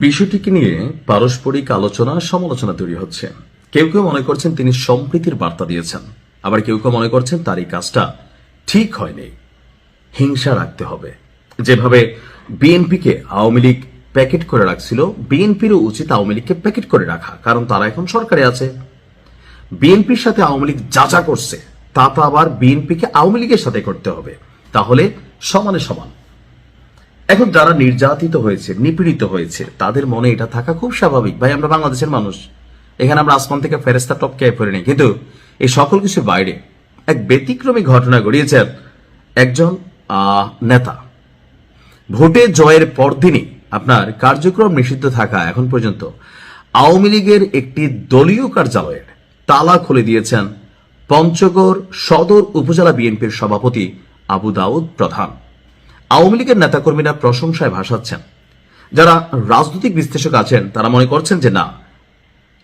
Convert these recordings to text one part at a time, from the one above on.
বিষয়টিকে নিয়ে পারস্পরিক আলোচনা, সমালোচনা তৈরি হচ্ছে। কেউ কেউ মনে করছেন তিনি সম্প্রীতির বার্তা দিয়েছেন। আবার কেউ কেউ মনে করছেন তার এই কাজটা ঠিক হয়নি। হিংসা রাখতে হবে। যেভাবে বিএনপিকে আওয়ামী লীগ প্যাকেট করে রাখছিল, বিএনপিরও উচিত আওয়ামী লীগকে প্যাকেট করে রাখা, কারণ তারা এখন সরকারে আছে। বিএনপির সাথে আওয়ামী লীগ যা যা করছে, তা তো আবার বিএনপিকে আওয়ামী লীগের সাথে করতে হবে। তাহলে সমানে সমান। এখন যারা নির্যাতিত হয়েছে, নিপীড়িত হয়েছে, তাদের মনে এটা থাকা খুব স্বাভাবিক। ভাই, আমরা বাংলাদেশের মানুষ। এখানে আমরা আসমান থেকে ফেরেস্তা টপকে পড়ে নেই। কিন্তু এই সকল কিছুর বাইরে এক ব্যতিক্রমী ঘটনা ঘটিয়েছে একজন নেতা। ভোটে জয়ের পরদিনই আপনার কার্যক্রম নিষিদ্ধ থাকা এখন পর্যন্ত আওয়ামী লীগের একটি দলীয় কার্যালয়ের তালা খুলে দিয়েছেন পঞ্চগড় সদর উপজেলা বিএনপির সভাপতি আবু দাউদ প্রধান। আওয়ামী লীগের নেতাকর্মীরা প্রশংসায় ভাসাচ্ছেন। যারা রাজনৈতিক বিশ্লেষক আছেন, তারা মনে করছেন যে না,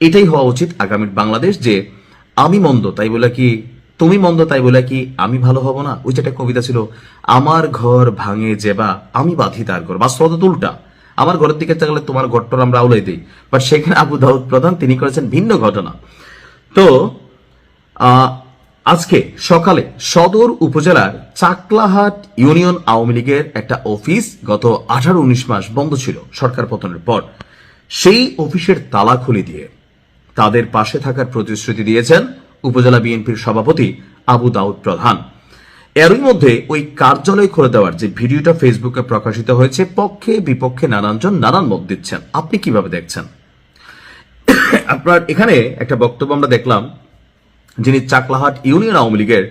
এটাই হওয়া উচিত আগামীর বাংলাদেশ যে আমি মন্দ, তাই বলে কি তুমি মন্দ, তাই বলে কি আমি ভালো হব না? ওই যে একটা কবিতা ছিল, আমার ঘর ভাঙে যেবা আমি বাঁধি তার ঘর। বাস্তবতা তো উল্টা। আমার ঘরের দিকে তাকালে তোমার ঘরটার আমরা আউলাই দিই। বাট সেখানে আবু দাউদ প্রধান, তিনি করেছেন ভিন্ন ঘটনা। তো আজকে সকালে সদর উপজেলার চাকলাহাট ইউনিয়ন আওয়ামী লীগের একটা অফিস গত আঠারো উনিশ মাস বন্ধ ছিল সরকার পতনের পর। সেই অফিসের তালা খুলে দিয়ে তাদের পাশে থাকার প্রতিশ্রুতি দিয়েছেন উপজেলা বিএনপির সভাপতি আবু দাউদ প্রধান। এরই মধ্যে ওই কার্যালয় খুলে দেওয়ার যে ভিডিওটা ফেসবুকে প্রকাশিত হয়েছে, পক্ষে বিপক্ষে নানানজন নানান মত দিচ্ছেন। আপনি কীভাবে দেখছেন? আপনার এখানে একটা বক্তব্য আমরা দেখলাম যিনি চাকলাহাট ইউনিয়ন আওয়ামী লীগের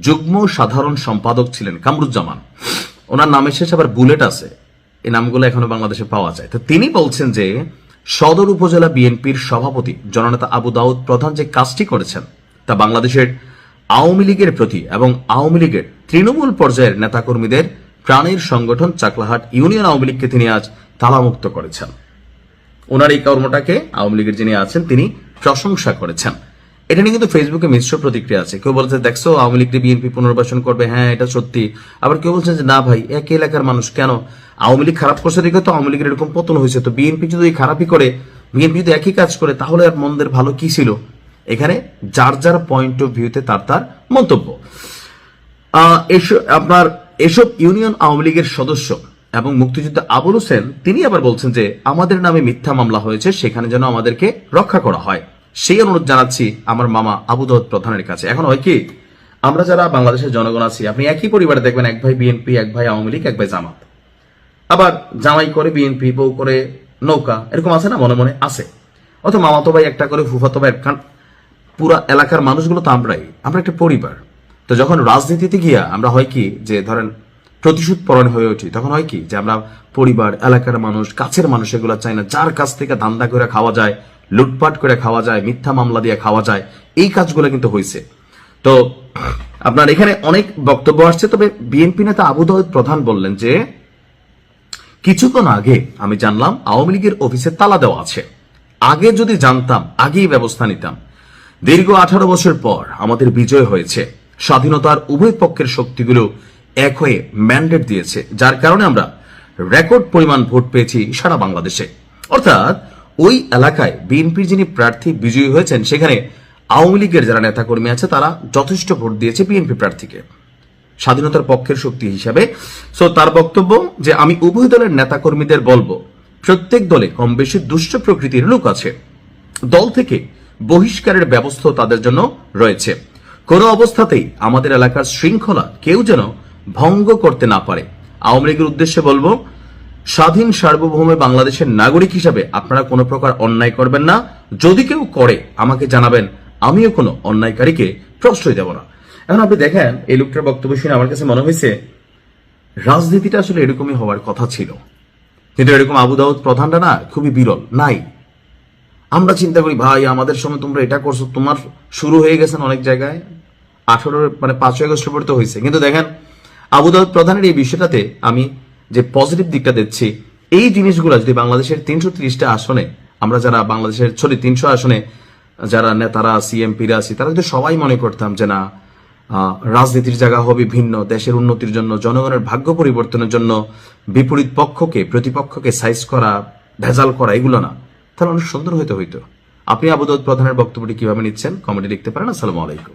যুগ্ম সাধারণ সম্পাদক ছিলেন, কামরুজ্জামান। ওনার নামের শেষে আবার বুলেট আছে। এই নামগুলো এখনও বাংলাদেশে পাওয়া যায়। তো তিনি বলছেন যে, সদর উপজেলা বিএনপির সভাপতি জননেতা আবু দাউদ প্রধান যে কাজটি করেছেন, তা বাংলাদেশের আওয়ামী লীগের প্রতি এবং আওয়ামী লীগের তৃণমূল পর্যায়ের নেতাকর্মীদের প্রাণের সংগঠন চাকলাহাট ইউনিয়ন আওয়ামী লীগকে তিনি আজ তালামুক্ত করেছেন। ওনার এই কর্মটাকে আওয়ামী লীগের যিনি আছেন, তিনি প্রশংসা করেছেন। এটা নিয়ে কিন্তু ফেসবুকে মিশ্র প্রতিক্রিয়া আছে। কেউ বলছে, দেখছ, আওয়ামী লীগ বিএনপি পুনর্বাসন করবে। হ্যাঁ এটা সত্যি। আবার কেউ বলছেন যে, না ভাই এক এলাকার মানুষ কেন? আওয়ামী লীগ খারাপ করছে দেখে তো আওয়ামী লীগের এরকম পতন হয়েছে। তো বিএনপি যদি খারাপই করে, বিএনপি যদি একই কাজ করে, তাহলে আর মন্দের ভালো কি ছিল? এখানে যার যার পয়েন্ট অফ ভিউতে তার তার মন্তব্য। আপনার এসব ইউনিয়ন আওয়ামী লীগের সদস্য এবং মুক্তিযোদ্ধা আবুল হোসেন, তিনি আবার বলছেন যে, আমাদের নামে মিথ্যা মামলা হয়েছে, সেখানে যেন আমাদেরকে রক্ষা করা হয়। সেই অনুরোধ জানাচ্ছি আমার মামা আবু প্রধানের কাছে। এখন হয় কি, আমরা যারা বাংলাদেশের জনগণ আছি, আপনি একই পরিবারে দেখবেন এক ভাই বিএনপি, এক ভাই আওয়ামী লীগ, এক ভাই জামাত। আবার জামাই করে বিএনপি, বউ করে নৌকা, এরকম আছে না মনে মনে? আছে। অথবা মামাতো ভাই একটা করে, ফুফাতো ভাই কারণ পুরা এলাকার মানুষগুলো তো আমরাই, আমরা একটা পরিবার। তো যখন রাজনীতিতে গিয়া আমরা হয় কি, যে ধরেন প্রতিশোধ পরণ হয়ে উঠি, তখন হয় কি, যে আমরা পরিবার, এলাকার মানুষ, কাছের মানুষ এগুলো চাই না, যার কাছ থেকে ধান্দা করে খাওয়া যায় লুটপাট করে খাওয়া যায়, মিথ্যা মামলা দিয়ে খাওয়া যায়, এই কাজগুলো কিন্তু হয়েছে তো, আপনার এখানে অনেক বক্তব্য আসছে, তবে বিএনপি নেতা আবু দাউদ প্রধান বললেন যে, কিছুক্ষণ আগে আমি জানলাম আওয়ামী লীগের অফিসে তালা দেওয়া আছে। আগে যদি জানতাম, আগেই ব্যবস্থা নিতাম। দীর্ঘ আঠারো বছর পর আমাদের বিজয় হয়েছে। স্বাধীনতার উভয় পক্ষের শক্তিগুলো এক হয়ে ম্যান্ডেট দিয়েছে। যার কারণে আমরা রেকর্ড পরিমাণ ভোট পেয়েছি সারা বাংলাদেশে। অর্থাৎ ওই এলাকায় বিএনপির যিনি প্রার্থী বিজয়ী হয়েছেন, সেখানে আওয়ামী লীগের যারা নেতাকর্মী আছে, তারা যথেষ্ট ভোট দিয়েছে বিএনপি প্রার্থীকে। স্বাধীনতার পক্ষের শক্তি হিসাবে। সো তার বক্তব্য যে, আমি উভয় দলের নেতাকর্মীদের বলব, প্রত্যেক দলে কম বেশি দুষ্ট প্রকৃতির লোক আছে। দল থেকে বহিষ্কারের ব্যবস্থা তাদের জন্য রয়েছে। কোনো অবস্থাতেই আমাদের এলাকার শৃঙ্খলা কেউ যেন ভঙ্গ করতে না পারে। আওয়ামী লীগের উদ্দেশ্যে বলব স্বাধীন সার্বভৌমে বাংলাদেশের নাগরিক হিসাবে আপনারা কোনো প্রকার অন্যায় করবেন না। যদি কেউ করে, আমাকে জানাবেন। আমিও কোনো অন্যায়কারীকে প্রশ্রয় দেব না। এখন আপনি দেখেন, এই লোকটার বক্তব্য শুনে আমার কাছে মনে হয়েছে, রাজনীতিটা আসলে এরকমই হওয়ার কথা ছিল। কিন্তু এরকম আবু দাউদ প্রধানটা না, খুবই বিরল, নাই। আমরা চিন্তা করি, ভাই, আমাদের সময় তোমরা এটা করছ, তোমার শুরু হয়ে গেছেন অনেক জায়গায়? আঠারো মানে পাঁচই আগস্ট পর্যন্ত হয়েছে। কিন্তু দেখেন, আবু দাউদ প্রধানের এই বিষয়টাতে আমি যে পজিটিভ দিকটা দেখছি, এই জিনিসগুলো যদি বাংলাদেশের তিনশো ত্রিশটা আসনে, আমরা যারা বাংলাদেশের সরি তিনশো আসনে যারা নেতারা সিএমপিরা আছি, তারা যদি সবাই মনে করতাম যে না রাজনীতির জায়গা হবে ভিন্ন, দেশের উন্নতির জন্য, জনগণের ভাগ্য পরিবর্তনের জন্য বিপরীত পক্ষকে, প্রতিপক্ষকে সাইজ করা, ভেজাল করা, এগুলো না। তাহলে অনেক সুন্দর হইতে হইতো। আপনি আবুদাউদ প্রধানের বক্তব্যটি কীভাবে নিচ্ছেন কমেন্টে লিখতে পারেন। আসসালামু আলাইকুম।